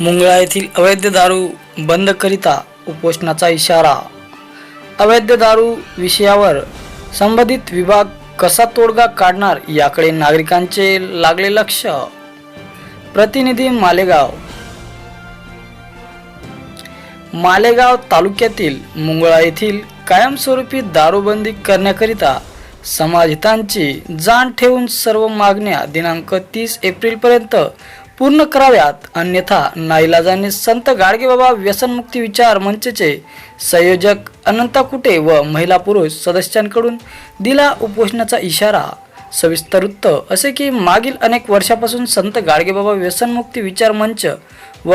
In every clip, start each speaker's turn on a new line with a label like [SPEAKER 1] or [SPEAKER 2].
[SPEAKER 1] मुंगळा येथील अवैध दारू बंद करिता उपोषणाचा इशारा. अवैध दारू विषयावर संबंधित विभाग कसा तोडगा काढणार याकडे नागरिकांचे लागले लक्ष. प्रतिनिधी मालेगाव. मालेगाव तालुक्यातील मुंगळा येथील कायमस्वरूपी दारूबंदी करण्याकरिता समाजहितांची जाण ठेवून सर्व मागण्या दिनांक तीस एप्रिलपर्यंत पूर्ण कराव्यात. अन्यथा नाईलाजाने संत गाडगेबाबा व्यसनमुक्ती विचार मंचचे संयोजक अनंता कुटे व महिला पुरुष सदस्यांकडून दिला उपोषणाचा इशारा. सविस्तर वृत्त असे की मागील अनेक वर्षापासून संत गाडगेबाबा व्यसनमुक्ती विचार मंच व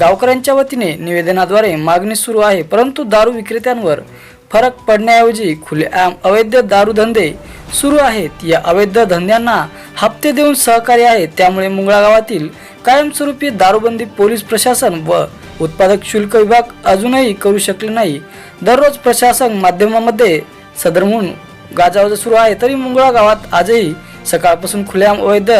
[SPEAKER 1] गावकऱ्यांच्या वतीने निवेदनाद्वारे मागणी सुरू आहे. परंतु दारू विक्रेत्यांवर फरक पडण्याऐवजी खुलेआम अवैध दारूधंदे सुरू आहेत. या अवैध धंद्यांना हप्ते देऊन सहकार्य आहे त्यामुळे मुंगळा गावातील कायमस्वरूपी दारूबंदी पोलीस प्रशासन व उत्पादक शुल्क विभाग अजूनही करू शकले नाही. दररोज प्रशासन माध्यमामध्ये सदर म्हणून गाजावाजा सुरू आहे तरी मुंगळा गावात आजही सकाळपासून खुलेआम अवैध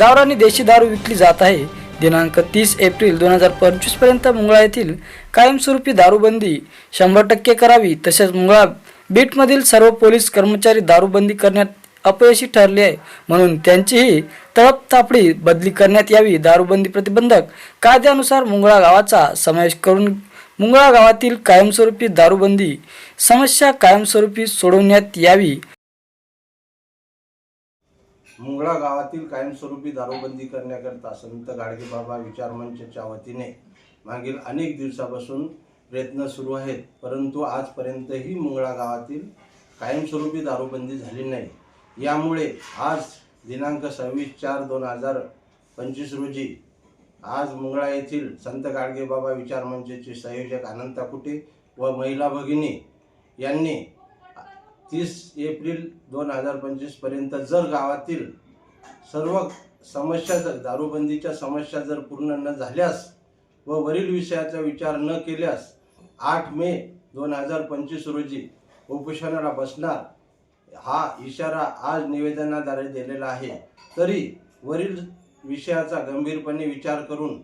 [SPEAKER 1] गावरानी देशी दारू विकली जात आहे. दिनांक तीस एप्रिल दोन हजार पंचवीसपर्यंत मुंगळा येथील कायमस्वरूपी दारूबंदी शंभर टक्के करावी तसेच मुंगळा बीटमधील सर्व पोलीस कर्मचारी दारूबंदी करण्यात अपयशी ठरले आहे. म्हणून त्यांचीही तळपतापडी बदली करण्यात यावी दारूबंदी प्रतिबंधक कायद्यानुसार मुंगळा गावाचा समावेश करून मुंगळा गावातील कायमस्वरूपी दारूबंदी समस्या कायमस्वरूपी सोडवण्यात यावी.
[SPEAKER 2] मुंगळा गावातील कायमस्वरूपी दारूबंदी करण्याकरता संत गाडगेबाबा विचार मंचच्या वतीने मागील अनेक दिवसापासून प्रयत्न सुरू आहेत परंतु आजपर्यंतही मुंगळा गावातील कायमस्वरूपी दारूबंदी झाली नाही. यामुळे आज दिनांक सव्वीस चार दोन हजार पंचवीस रोजी आज मुंगळा येथील संत गाडगेबाबा विचार मंचचे संयोजक अनंता कुटे व महिला भगिनी यांनी तीस एप्रिल दोन हजार पंचवीसपर्यंत जर गावातील सर्व समस्या जर दारूबंदीच्या समस्या जर पूर्ण न झाल्यास व वरील विषयाचा विचार न केल्यास आठ मे दोन हजार पंचवीस रोजी उपोषणाला बसणार हा इशारा आज निवेदनाद्वारे दिलेला आहे. तरी वरील विषयाचा गंभीरपणे विचार करून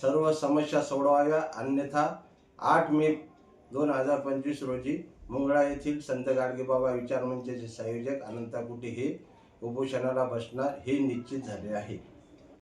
[SPEAKER 2] सर्व समस्या सोडवाव्या. अन्यथा आठ मे दोन हजार पंचवीस रोजी मुंगळा येथील संत गाडगेबाबा विचार मंचाचे संयोजक अनंता कुटे हे उपोषणाला बसणार हे निश्चित झाले आहे.